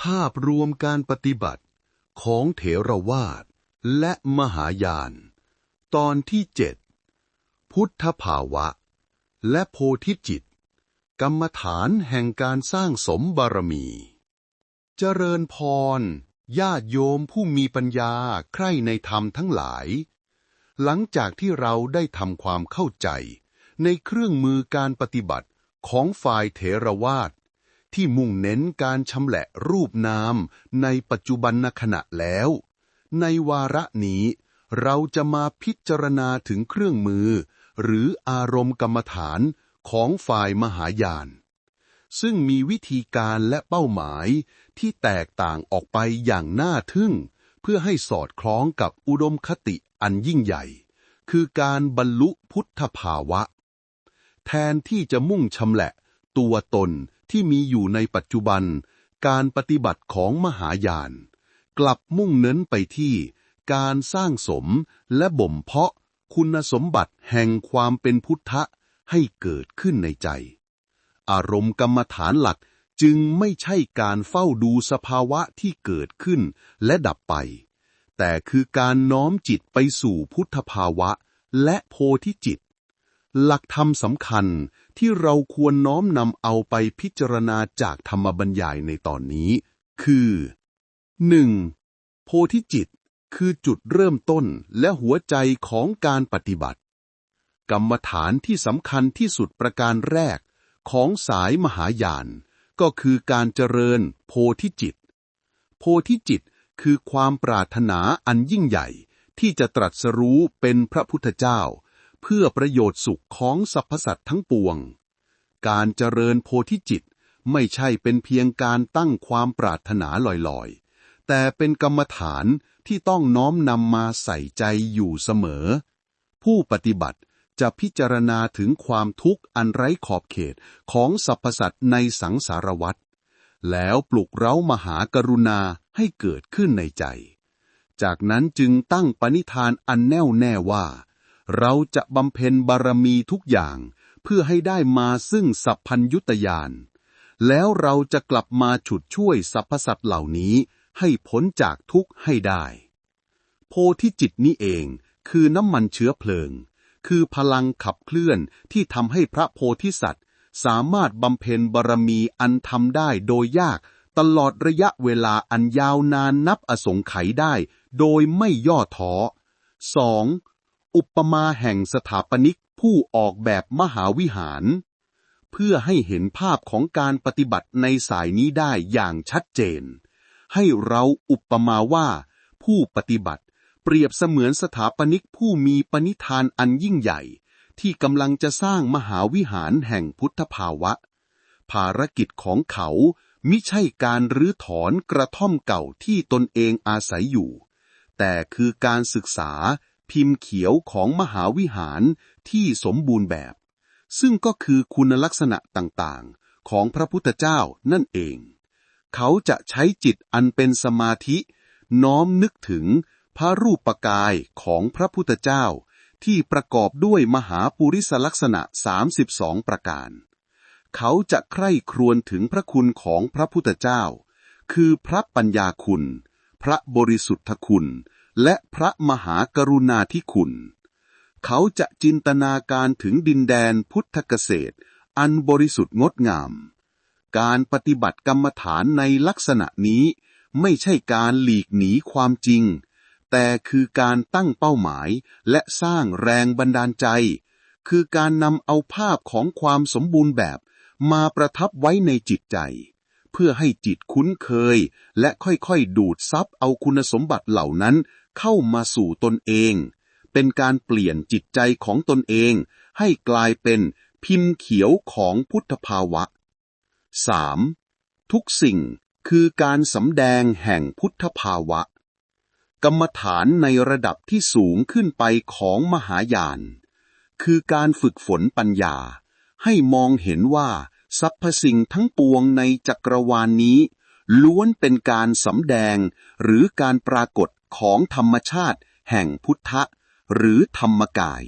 ภาพรวมการปฏิบัติของเถรวาทและมหายาน ตอนที่เจ็ดพุทธภาวะ และโพธิจิต กรรมฐานแห่งการสร้างสมบารมี เจริญพร ญาติโยมผู้มีปัญญาใคร่ในธรรมทั้งหลาย หลังจากที่เราได้ทำความเข้าใจในเครื่องมือการปฏิบัติของฝ่ายเถรวาท ที่มุ่งเน้นการชำแหละรูปนามในปัจจุบันขณะแล้ว ในวาระนี้ เราจะมาพิจารณาถึงเครื่องมือ หรืออารมณ์กรรมฐานของฝ่ายมหายาน ซึ่งมีวิธีการและเป้าหมายที่แตกต่างออกไปอย่างน่าทึ่ง เพื่อให้สอดคล้องกับอุดมคติอันยิ่งใหญ่ คือการบรรลุพุทธภาวะ แทนที่จะมุ่งชำแหละตัวตน ที่มีอยู่ในปัจจุบัน การปฏิบัติของมหายาน กลับมุ่งเน้นไปที่ การสร้างสมและบ่มเพาะคุณสมบัติแห่งความเป็นพุทธะให้เกิดขึ้นในใจ อารมณ์กรรมฐานหลักจึงไม่ใช่การเฝ้าดูสภาวะที่เกิดขึ้นและดับไป แต่คือการน้อมจิตไปสู่พุทธภาวะและโพธิจิต หลักธรรมสำคัญที่เราควรน้อมนำเอาไปพิจารณาจากธรรมบรรยายในตอนนี้ คือ 1. โพธิจิตคือจุดเริ่มต้นและหัวใจของการปฏิบัติ กรรมฐานที่สำคัญที่สุดประการแรกของสายมหายาน ก็คือการเจริญโพธิจิต โพธิจิตคือความปรารถนาอันยิ่งใหญ่ที่จะตรัสรู้เป็นพระพุทธเจ้า พื่อประโยชน์สุขของสรรพสัตว์ทั้งปวง การเจริญโพธิจิตไม่ใช่เป็นเพียงการตั้งความปรารถนาลอยๆ แต่เป็นกรรมฐานที่ต้องน้อมนำมาใส่ใจอยู่เสมอ ผู้ปฏิบัติจะพิจารณาถึงความทุกข์อันไร้ขอบเขตของสรรพสัตว์ในสังสารวัฏแล้วปลุกเร้ามหากรุณาให้เกิดขึ้นในใจ จากนั้นจึงตั้งปณิธานอันแน่วแน่ว่า เราจะบำเพ็ญบารมีทุกอย่าง เพื่อให้ได้มาซึ่งสัพพัญยุตยาน แล้วเราจะกลับมาฉุดช่วยสรรพสัตว์เหล่านี้ให้พ้นจากทุกข์ให้ได้ โพธิจิตนี้เองคือน้ำมันเชื้อเพลิง คือพลังขับเคลื่อนที่ทำให้พระโพธิสัตว์ สามารถบำเพ็ญบารมีอันทำได้โดยยากตลอดระยะเวลาอันยาวนานนับอสงไขยได้ โดยไม่ย่อท้อ 2. อุปมาแห่งสถาปนิกผู้ออกแบบมหาวิหาร เพื่อให้เห็นภาพของการปฏิบัติในสายนี้ได้อย่างชัดเจน ให้เราอุปมาว่า ผู้ปฏิบัติเปรียบเสมือนสถาปนิกผู้มีปณิธานอันยิ่งใหญ่ ที่กำลังจะสร้างมหาวิหารแห่งพุทธภาวะ ภารกิจของเขามิใช่การรื้อถอนกระท่อมเก่าที่ตนเองอาศัยอยู่ แต่คือการศึกษา พิมพ์เขียวของมหาวิหารที่สมบูรณ์แบบ ซึ่งก็คือคุณลักษณะต่างๆ ของพระพุทธเจ้านั่นเอง เขาจะใช้จิตอันเป็นสมาธิ น้อมนึกถึงพระรูปกายของพระพุทธเจ้า ที่ประกอบด้วยมหาปุริสลักษณะ 32 ประการ เขาจะใคร่ครวญถึงพระคุณของพระพุทธเจ้า คือพระปัญญาคุณ พระบริสุทธคุณ และพระมหากรุณาธิคุณ เขาจะจินตนาการถึงดินแดนพุทธเกษตร อันบริสุทธิ์งดงาม การปฏิบัติกรรมฐานในลักษณะนี้ไม่ใช่การหลีกหนีความจริง แต่คือการตั้งเป้าหมายและสร้างแรงบันดาลใจ คือการนำเอาภาพของความสมบูรณ์แบบมาประทับไว้ในจิตใจ เพื่อให้จิตคุ้นเคย และค่อยๆดูดซับเอาคุณสมบัติเหล่านั้น เข้ามาสู่ตนเอง เป็นการเปลี่ยนจิตใจของตนเอง ให้กลายเป็นพิมพ์เขียวของพุทธภาวะ 3. ทุกสิ่งคือการสำแดงแห่งพุทธภาวะ กรรมฐานในระดับที่สูงขึ้นไปของมหายาน คือการฝึกฝนปัญญา ให้มองเห็นว่าสรรพสิ่งทั้งปวงในจักรวาลนนี้ ล้วนเป็นการสำแดงหรือการปรากฏ ของธรรมชาติ แห่งพุทธะ หรือธรรมกาย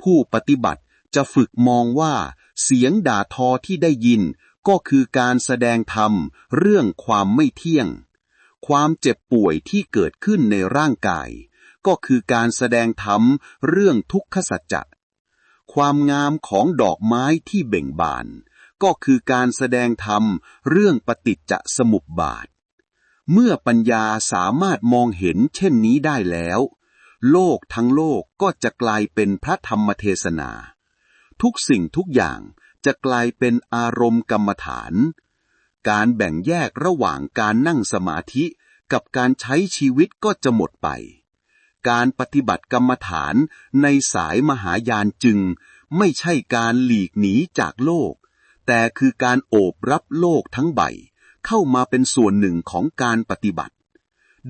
ผู้ปฏิบัติจะฝึกมองว่า เสียงด่าทอที่ได้ยินก็คือการแสดงธรรมเรื่องความไม่เที่ยง ความเจ็บป่วยที่เกิดขึ้นในร่างกาย ก็คือการแสดงธรรมเรื่องทุกขสัจจะความงามของดอกไม้ที่เบ่งบาน ก็คือการแสดงธรรมเรื่องปฏิจจสมุปบาท เมื่อปัญญาสามารถมองเห็นเช่นนี้ได้แล้ว โลกทั้งโลกก็จะกลายเป็นพระธรรมเทศนา ทุกสิ่งทุกอย่างจะกลายเป็นอารมณ์กรรมฐาน การแบ่งแยกระหว่างการนั่งสมาธิกับการใช้ชีวิตก็จะหมดไป การปฏิบัติกรรมฐานในสายมหายานจึง ไม่ใช่การหลีกหนีจากโลก แต่คือการโอบรับโลกทั้งใบ เข้ามาเป็นส่วนหนึ่งของการปฏิบัติ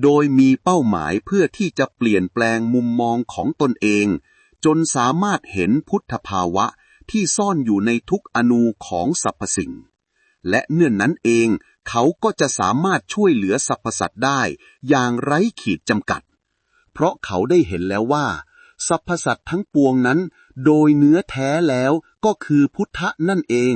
โดยมีเป้าหมายเพื่อที่จะเปลี่ยนแปลงมุมมองของตนเอง จนสามารถเห็นพุทธภาวะที่ซ่อนอยู่ในทุกอนูของสรรพสิ่ง และเนื่อนนั้นเองเขาก็จะสามารถช่วยเหลือสรรพสัตว์ได้ อย่างไร้ขีดจำกัด เพราะเขาได้เห็นแล้วว่าสรรพสัตว์ทั้งปวงนั้น โดยเนื้อแท้แล้วก็คือพุทธะนั่นเอง